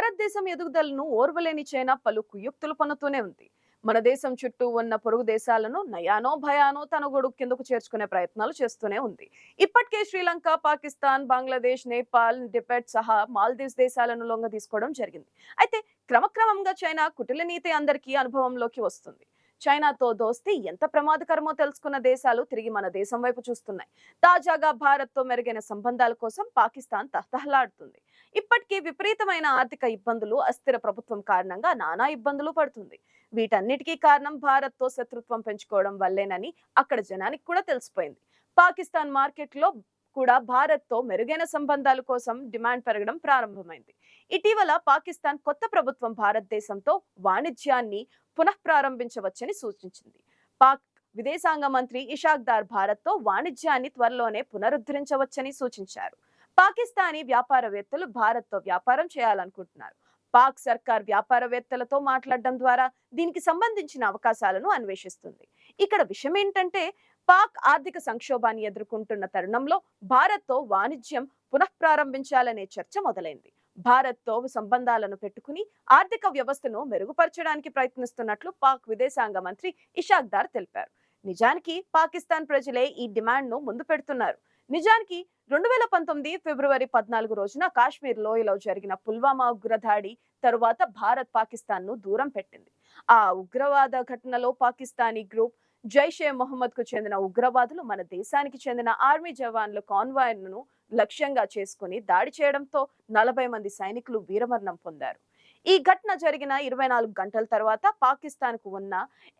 భారతదేశం ఎదుగుదలను ఓర్వలేని చైనా పలు కుయుక్తులు పన్నుతూనే ఉంది. మన దేశం చుట్టూ ఉన్న పొరుగు దేశాలను నయానో భయానో తన గొడుగు కిందకు చేర్చుకునే ప్రయత్నాలు చేస్తూనే ఉంది. ఇప్పటికే శ్రీలంక పాకిస్తాన్ బంగ్లాదేశ్ నేపాల్ టిబెట్ సహా మాల్దీవ్స్ దేశాలను లొంగ తీసుకోవడం జరిగింది. అయితే క్రమక్రమంగా చైనా కుటిల నీతి అందరికీ అనుభవంలోకి వస్తుంది. చైనాతో దోస్తీ ఎంత ప్రమాదకరమో తెలుసుకున్న దేశాలు తిరిగి మన దేశం వైపు చూస్తున్నాయి. తాజాగా భారత్తో మెరుగైన సంబంధాల కోసం పాకిస్తాన్ తహతహలాడుతుంది. ఇప్పటికీ విపరీతమైన ఆర్థిక ఇబ్బందులు అస్థిర ప్రభుత్వం కారణంగా నానా ఇబ్బందులు పడుతుంది. వీటన్నిటికీ కారణం భారత్తో శత్రుత్వం పెంచుకోవడం వల్లేనని అక్కడ జనానికి కూడా తెలిసిపోయింది. పాకిస్తాన్ మార్కెట్లో కూడా భారత్తో మెరుగైన సంబంధాల కోసం డిమాండ్ పెరగడం ప్రారంభమైంది. ఇటీవల పాకిస్తాన్ కొత్త ప్రభుత్వం భారతదేశంతో వాణిజ్యాన్ని పునః ప్రారంభించవచ్చని సూచించింది. పాక్ విదేశాంగ మంత్రి ఇషాక్ దార్ భారత్తో వాణిజ్యాన్ని త్వరలోనే పునరుద్ధరించవచ్చని సూచించారు. పాకిస్తానీ వ్యాపారవేత్తలు భారత్తో వ్యాపారం చేయాలనుకుంటున్నారు. పాక్ సర్కార్ వ్యాపారవేత్తలతో మాట్లాడడం ద్వారా దీనికి సంబంధించిన అవకాశాలను అన్వేషిస్తుంది. ఇక్కడ విషయం ఏంటంటే పాక్ ఆర్థిక సంక్షోభాన్ని ఎదుర్కొంటున్న తరుణంలో భారత్తో వాణిజ్యం పునః ప్రారంభించాలనే చర్చ మొదలైంది. భారత్తో సంబంధాలను పెట్టుకుని ఆర్థిక వ్యవస్థను మెరుగుపరచడానికి ప్రయత్నిస్తున్నట్లు పాక్ విదేశాంగ మంత్రి ఇషాక్ దార్ తెలిపారు. నిజానికి పాకిస్తాన్ ప్రజలే ఈ డిమాండ్ను ముందు పెడుతున్నారు. నిజానికి రెండు వేల పంతొమ్మిది ఫిబ్రవరి పద్నాలుగు రోజున కాశ్మీర్ లోయలో జరిగిన పుల్వామా ఉగ్రదాడి తరువాత భారత్ పాకిస్తాన్ను దూరం పెట్టింది. ఆ ఉగ్రవాద ఘటనలో పాకిస్తానీ గ్రూప్ జైషే మొహమ్మద్కు చెందిన ఉగ్రవాదులు మన దేశానికి చెందిన ఆర్మీ జవాన్ల కాన్వాయ్ను లక్ష్యంగా చేసుకుని దాడి చేయడంతో నలభై మంది సైనికులు వీరమరణం పొందారు. ఈ ఘటన జరిగిన ఇరవై నాలుగు గంటల తర్వాత పాకిస్తాన్కు ఉన్న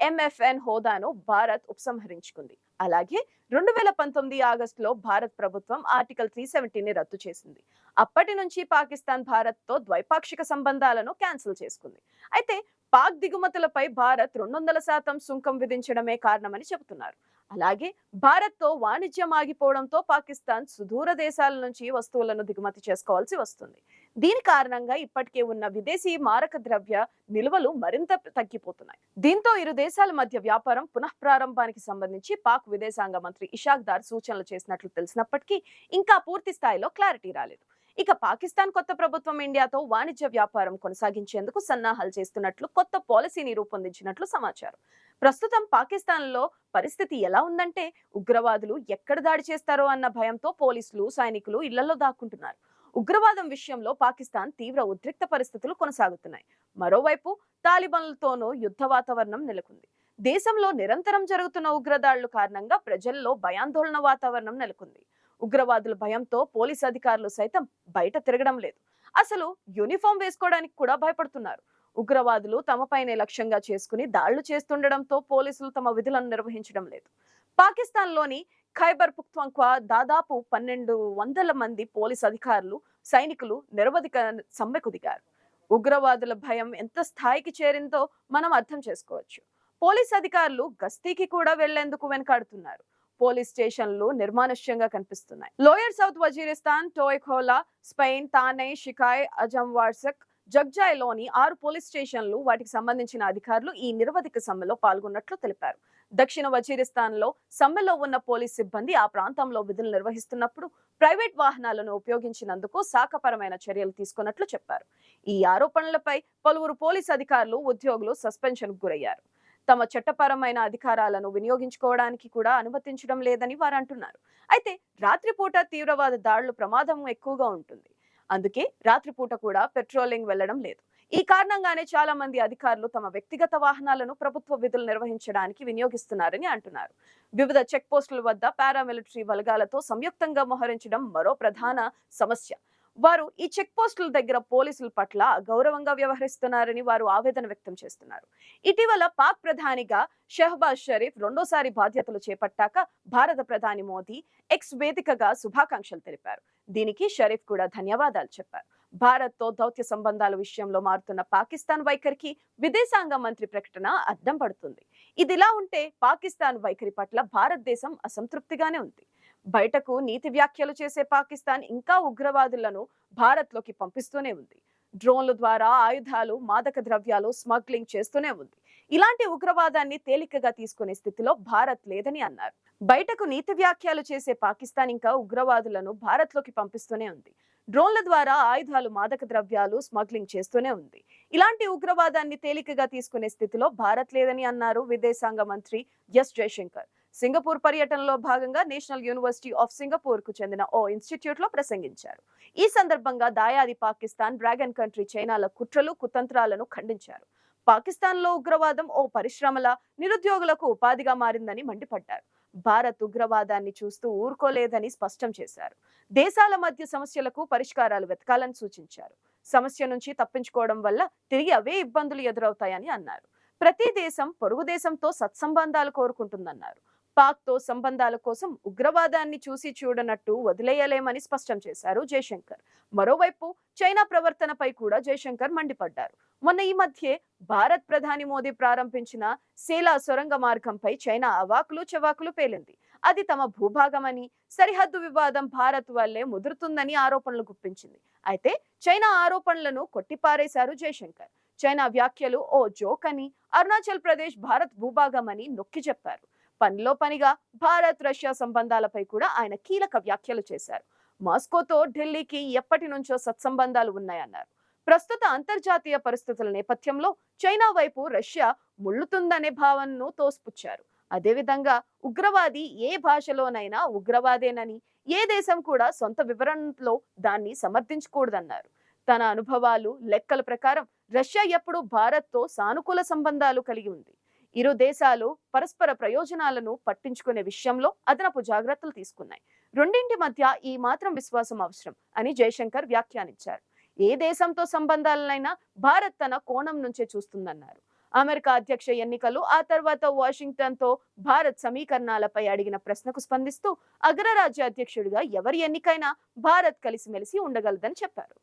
ఎంఎఫ్ఎన్ హోదాను భారత్ ఉపసంహరించుకుంది. అలాగే రెండు వేల పంతొమ్మిది ఆగస్టులో భారత్ ప్రభుత్వం ఆర్టికల్ త్రీ సెవెంటీని రద్దు చేసింది. అప్పటి నుంచి పాకిస్తాన్ భారత్తో ద్వైపాక్షిక సంబంధాలను క్యాన్సిల్ చేసుకుంది. అయితే పాక్ దిగుమతులపై భారత్ రెండు వందల శాతం సుంకం విధించడమే కారణమని చెబుతున్నారు. అలాగే భారత్తో వాణిజ్యం ఆగిపోవడంతో పాకిస్తాన్ సుదూర దేశాల నుంచి వస్తువులను దిగుమతి చేసుకోవాల్సి వస్తుంది. దీని కారణంగా ఇప్పటికే ఉన్న విదేశీ మారక ద్రవ్య నిల్వలు మరింత తగ్గిపోతున్నాయి. దీంతో ఇరు దేశాల మధ్య వ్యాపారం పునః ప్రారంభానికి సంబంధించి పాక్ విదేశాంగ మంత్రి ఇషాక్ దార్ సూచనలు చేసినట్లు తెలిసినప్పటికీ ఇంకా పూర్తి స్థాయిలో క్లారిటీ రాలేదు. ఇక పాకిస్తాన్ కొత్త ప్రభుత్వం ఇండియాతో వాణిజ్య వ్యాపారం కొనసాగించేందుకు సన్నాహాలు చేస్తున్నట్లు కొత్త పాలసీని రూపొందించినట్లు సమాచారం. ప్రస్తుతం పాకిస్తాన్లో పరిస్థితి ఎలా ఉందంటే ఉగ్రవాదులు ఎక్కడ దాడి చేస్తారో అన్న భయంతో పోలీసులు సైనికులు ఇళ్ళలో దాక్కుంటున్నారు. ఉగ్రవాదం విషయంలో పాకిస్తాన్ తీవ్ర ఉద్రిక్త పరిస్థితులు కొనసాగుతున్నాయి. మరోవైపు తాలిబాన్లతోనూ యుద్ధ వాతావరణం నెలకొంది. దేశంలో నిరంతరం జరుగుతున్న ఉగ్రదాడుల కారణంగా ప్రజల్లో భయాందోళన వాతావరణం నెలకొంది. ఉగ్రవాదుల భయంతో పోలీస్ అధికారులు సైతం బయట తిరగడం లేదు. అసలు యూనిఫామ్ వేసుకోవడానికి కూడా భయపడుతున్నారు. ఉగ్రవాదులు తమపైనే లక్ష్యంగా చేసుకుని దాళ్ళు చేస్తుండడంతో పోలీసులు తమ విధులను నిర్వహించడం లేదు. పాకిస్తాన్లోని ఖైబర్ పుక్త్వంక్వా దాదాపు పన్నెండు వందల మంది పోలీస్ అధికారులు సైనికులు నిరవధిక సమ్మెకు దిగారు. ఉగ్రవాదుల భయం ఎంత స్థాయికి చేరిందో మనం అర్థం చేసుకోవచ్చు. పోలీస్ అధికారులు గస్తీకి కూడా వెళ్ళేందుకు వెనకాడుతున్నారు. పోలీస్ స్టేషన్లు నిర్మానుష్యంగా కనిపిస్తున్నాయి. లోయర్ సౌత్ వజీరిస్తాన్ టోయ్ఖోలా స్పెయిన్ తానే షికాయ్ అజంవార్సక్ జగ్జాయ్లోని జగ్జాయ్లోని ఆరు పోలీస్ స్టేషన్లు వాటికి సంబంధించిన అధికారులు ఈ నిరవధిక సమ్మెలో పాల్గొన్నట్లు తెలిపారు. దక్షిణ వజీరిస్తాన్లో సమ్మెలో ఉన్న పోలీస్ సిబ్బంది ఆ ప్రాంతంలో విధులు నిర్వహిస్తున్నప్పుడు ప్రైవేట్ వాహనాలను ఉపయోగించినందుకు శాఖపరమైన చర్యలు తీసుకున్నట్లు చెప్పారు. ఈ ఆరోపణలపై పలువురు పోలీస్ అధికారులు ఉద్యోగులు సస్పెన్షన్ గురయ్యారు. తమ చట్టపరమైన అధికారాలను వినియోగించుకోవడానికి కూడా అనుమతించడం లేదని వారు అంటున్నారు. అయితే రాత్రిపూట తీవ్రవాద దాడులు ప్రమాదం ఎక్కువగా ఉంటుంది. అందుకే రాత్రిపూట కూడా పెట్రోలింగ్ వెళ్ళడం లేదు. ఈ కారణంగానే చాలా మంది అధికారులు తమ వ్యక్తిగత వాహనాలను ప్రభుత్వ విధులు నిర్వహించడానికి వినియోగిస్తున్నారని అంటున్నారు. వివిధ చెక్ పోస్టుల వద్ద పారామిలిటరీ బలగాలతో సంయుక్తంగా మోహరించడం మరో ప్రధాన సమస్య. వారు ఈ చెక్ పోస్టుల దగ్గర పోలీసుల పట్ల గౌరవంగా వ్యవహరిస్తున్నారని వారు ఆవేదన వ్యక్తం చేస్తున్నారు. ఇటీవల పాక్ ప్రధానిగా షహబాజ్ షరీఫ్ రెండోసారి బాధ్యతలు చేపట్టాక భారత ప్రధాని మోదీ ఎక్స్ వేదికగా శుభాకాంక్షలు తెలిపారు. దీనికి షరీఫ్ కూడా ధన్యవాదాలు చెప్పారు. భారత్తో దౌత్య సంబంధాల విషయంలో మారుతున్న పాకిస్తాన్ వైఖరికి విదేశాంగ మంత్రి ప్రకటన అద్దం పడుతుంది. ఇదిలా ఉంటే పాకిస్తాన్ వైఖరి పట్ల భారతదేశం అసంతృప్తిగానే ఉంది. బయటకు నీతి వ్యాఖ్యలు చేసే పాకిస్తాన్ ఇంకా ఉగ్రవాదులను భారత్లోకి పంపిస్తూనే ఉంది. డ్రోన్ల ద్వారా ఆయుధాలు మాదక ద్రవ్యాలు స్మగ్లింగ్ చేస్తూనే ఉంది. ఇలాంటి ఉగ్రవాదాన్ని తేలికగా తీసుకునే స్థితిలో భారత్ లేదని అన్నారు. బయటకు నీతి వ్యాఖ్యలు చేసే పాకిస్తాన్ ఇంకా ఉగ్రవాదులను భారత్లోకి పంపిస్తూనే ఉంది. డ్రోన్ల ద్వారా ఆయుధాలు మాదక ద్రవ్యాలు స్మగ్లింగ్ చేస్తూనే ఉంది. ఇలాంటి ఉగ్రవాదాన్ని తేలికగా తీసుకునే స్థితిలో భారత్ లేదని అన్నారు విదేశాంగ మంత్రి ఎస్ జయశంకర్. సింగపూర్ పర్యటనలో భాగంగా నేషనల్ యూనివర్సిటీ ఆఫ్ సింగపూర్కు చెందిన ఓ ఇన్స్టిట్యూట్లో ప్రసంగించారు. ఈ సందర్భంగా దాయాది పాకిస్తాన్ డ్రాగన్ కంట్రీ చైనాల కుట్రలు కుతంత్రాలను ఖండించారు. పాకిస్తాన్లో ఉగ్రవాదం ఓ పరిశ్రమల నిరుద్యోగులకు ఉపాధిగా మారిందని మండిపడ్డారు. భారత్ ఉగ్రవాదాన్ని చూస్తూ ఊరుకోలేదని స్పష్టం చేశారు. దేశాల మధ్య సమస్యలకు పరిష్కారాలు వెతకాలని సూచించారు. సమస్య నుంచి తప్పించుకోవడం వల్ల తిరిగి అవే ఇబ్బందులు ఎదురవుతాయని అన్నారు. ప్రతి దేశం పొరుగు దేశంతో సత్సంబంధాలు కోరుకుంటుందన్నారు. పాక్తో సంబంధాల కోసం ఉగ్రవాదాన్ని చూసి చూడనట్టు వదిలేయలేమని స్పష్టం చేశారు జయశంకర్. మరోవైపు చైనా ప్రవర్తనపై కూడా జయశంకర్ మండిపడ్డారు. మొన్న ఈ మధ్యే భారత్ ప్రధాని మోదీ ప్రారంభించిన సేలా సొరంగ మార్గంపై చైనా అవాకులు చెవాకులు పేలింది. అది తమ భూభాగమని సరిహద్దు వివాదం భారత్ వల్లే ముదురుతుందని ఆరోపణలు గుప్పించింది. అయితే చైనా ఆరోపణలను కొట్టిపారేశారు జయశంకర్. చైనా వ్యాఖ్యలు ఓ జోక్ అని అరుణాచల్ ప్రదేశ్ భారత్ భూభాగమని నొక్కి చెప్పారు. పనిలో పనిగా భారత్ రష్యా సంబంధాలపై కూడా ఆయన కీలక వ్యాఖ్యలు చేశారు. మాస్కోతో ఢిల్లీకి ఎప్పటి నుంచో సత్సంబంధాలు ఉన్నాయన్నారు. ప్రస్తుత అంతర్జాతీయ పరిస్థితుల నేపథ్యంలో చైనా వైపు రష్యా ముళ్ళుతుందనే భావనను తోసిపుచ్చారు. అదేవిధంగా ఉగ్రవాది ఏ భాషలోనైనా ఉగ్రవాదేనని ఏ దేశం కూడా సొంత వివరణలో దాన్ని సమర్థించకూడదన్నారు. తన అనుభవాలు లెక్కల ప్రకారం రష్యా ఎప్పుడూ భారత్తో సానుకూల సంబంధాలు కలిగి ఉంది. ఇరు దేశాలు పరస్పర ప్రయోజనాలను పట్టించుకునే విషయంలో అదనపు జాగ్రత్తలు తీసుకున్నాయి. రెండింటి మధ్య ఈ మాత్రం విశ్వాసం అవసరం అని జయశంకర్ వ్యాఖ్యానించారు. ఏ దేశంతో సంబంధాలనైనా భారత్ తన కోణం నుంచే చూస్తుందన్నారు. అమెరికా అధ్యక్ష ఎన్నికలు ఆ తర్వాత వాషింగ్టన్తో భారత్ సమీకరణాలపై అడిగిన ప్రశ్నకు స్పందిస్తూ అగ్రరాజ్య అధ్యక్షుడిగా ఎవరి ఎన్నికైనా భారత్ కలిసిమెలిసి ఉండగలదని చెప్పారు.